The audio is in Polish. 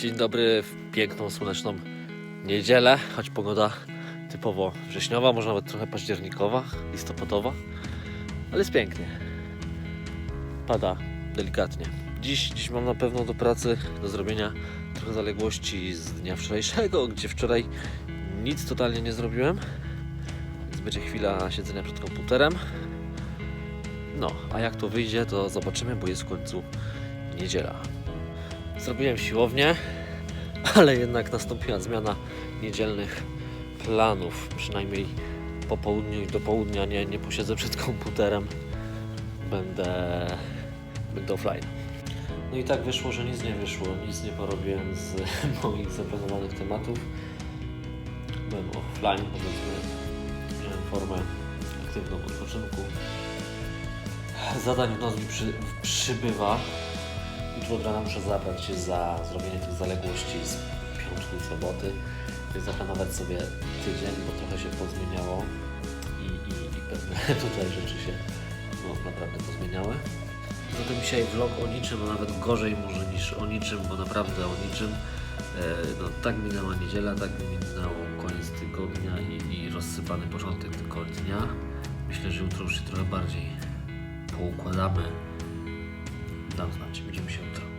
Dzień dobry w piękną, słoneczną niedzielę, choć pogoda typowo wrześniowa, może nawet trochę październikowa, listopadowa, ale jest pięknie. Pada delikatnie. Dziś, dziś mam na pewno do pracy, do zrobienia trochę zaległości z dnia wczorajszego, gdzie wczoraj nic totalnie nie zrobiłem, więc będzie chwila siedzenia przed komputerem. No, a jak to wyjdzie, to zobaczymy, bo jest w końcu niedziela. Zrobiłem siłownię, ale jednak nastąpiła zmiana niedzielnych planów. Przynajmniej po południu i do południa nie, nie posiedzę przed komputerem. Będę, będę offline. No i tak wyszło, że nic nie wyszło, nic nie porobiłem z moich zaplanowanych tematów. Byłem offline, powiedzmy. Miałem formę aktywną odpoczynku. Zadań w mi przy, przybywa. Jutro od rana muszę zabrać się za zrobienie tych zaległości z piątku i soboty. Zaplanować sobie tydzień, bo trochę się pozmieniało i, i, i pewne tutaj rzeczy się no, naprawdę pozmieniały. Zatem dzisiaj vlog o niczym, a nawet gorzej może niż o niczym, bo naprawdę o niczym. E, no, tak minęła niedziela, tak minął koniec tygodnia i, i rozsypany początek tygodnia. Myślę, że jutro już się trochę bardziej poukładamy. Dam znać, widzimy się jutro.